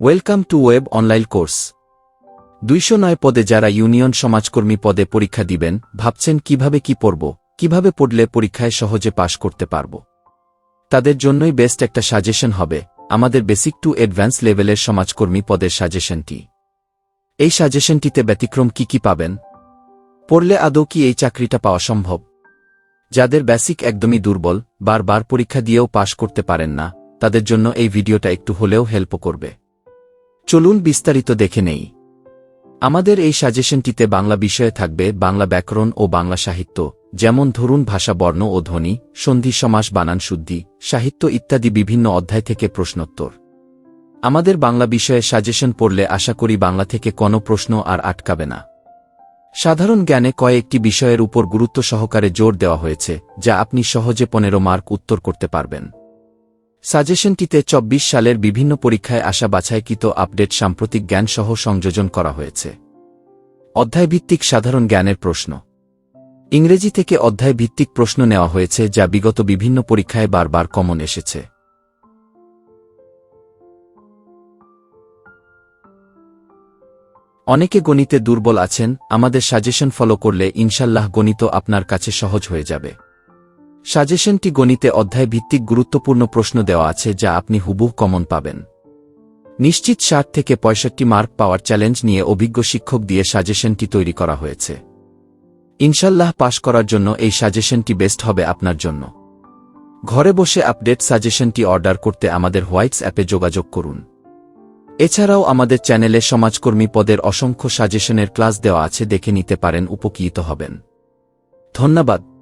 Welcome to web online course. দুইশো নয় পদে যারা ইউনিয়ন সমাজকর্মী পদে পরীক্ষা দিবেন, ভাবছেন কীভাবে কি পড়ব, কীভাবে পড়লে পরীক্ষায় সহজে পাশ করতে পারব। তাদের জন্যই বেস্ট একটা সাজেশন হবে, আমাদের বেসিক টু অ্যাডভান্স লেভেলের সমাজকর্মী পদের সাজেশনটি। এই সাজেশনটিতে ব্যতিক্রম কি কি পাবেন? পড়লে আদৌ কি এই চাকরিটা পাওয়া সম্ভব? যাদের বেসিক একদমই দুর্বল, বারবার পরীক্ষা দিয়েও পাশ করতে পারেন না, তাদের জন্য এই ভিডিওটা একটু হলেও হেল্প করবে। চলুন বিস্তারিত দেখে নেই। আমাদের এই সাজেশনটিতে বাংলা বিষয়ে থাকবে বাংলা ব্যাকরণ ও বাংলা সাহিত্য, যেমন ধরুন ভাষা, বর্ণ ও ধ্বনি, সন্ধি, সমাস, বানান, শুদ্ধি, সাহিত্য ইত্যাদি বিভিন্ন অধ্যায় থেকে প্রশ্নোত্তর। আমাদের বাংলা বিষয়ে সাজেশন পড়লে আশা করি বাংলা থেকে কোনো প্রশ্ন আর আটকাবে না। সাধারণ জ্ঞানে কয়েকটি বিষয়ের উপর গুরুত্ব সহকারে জোর দেওয়া হয়েছে, যা আপনি সহজে পনেরো মার্ক উত্তর করতে পারবেন। সাজেশনটিতে চব্বিশ সালের বিভিন্ন পরীক্ষায় আসা বাছাইকৃত আপডেট সাম্প্রতিক জ্ঞানসহ সংযোজন করা হয়েছে। অধ্যায়ভিত্তিক সাধারণ জ্ঞানের প্রশ্ন। ইংরেজি থেকে অধ্যায় ভিত্তিক প্রশ্ন নেওয়া হয়েছে যা বিগত বিভিন্ন পরীক্ষায় বারবার কমন এসেছে। অনেকে গণিতে দুর্বল আছেন, আমাদের সাজেশন ফলো করলে ইনশাল্লাহ গণিত আপনার কাছে সহজ হয়ে যাবে। সাজেশনটি গণিতে অধ্যায় ভিত্তিক গুরুত্বপূর্ণ প্রশ্ন দেওয়া আছে যা আপনি হুবহু কমন পাবেন। নিশ্চিত ষাট থেকে পঁয়ষট্টি মার্ক পাওয়ার চ্যালেঞ্জ নিয়ে অভিজ্ঞ শিক্ষক দিয়ে সাজেশনটি তৈরি করা হয়েছে। ইনশাল্লাহ পাশ করার জন্য এই সাজেশনটি বেস্ট হবে আপনার জন্য। ঘরে বসে আপডেট সাজেশনটি অর্ডার করতে আমাদের হোয়াইটস অ্যাপে যোগাযোগ করুন। এছাড়াও আমাদের চ্যানেলে সমাজকর্মী পদের অসংখ্য সাজেশনের ক্লাস দেওয়া আছে, দেখে নিতে পারেন, উপকৃত হবেন। ধন্যবাদ।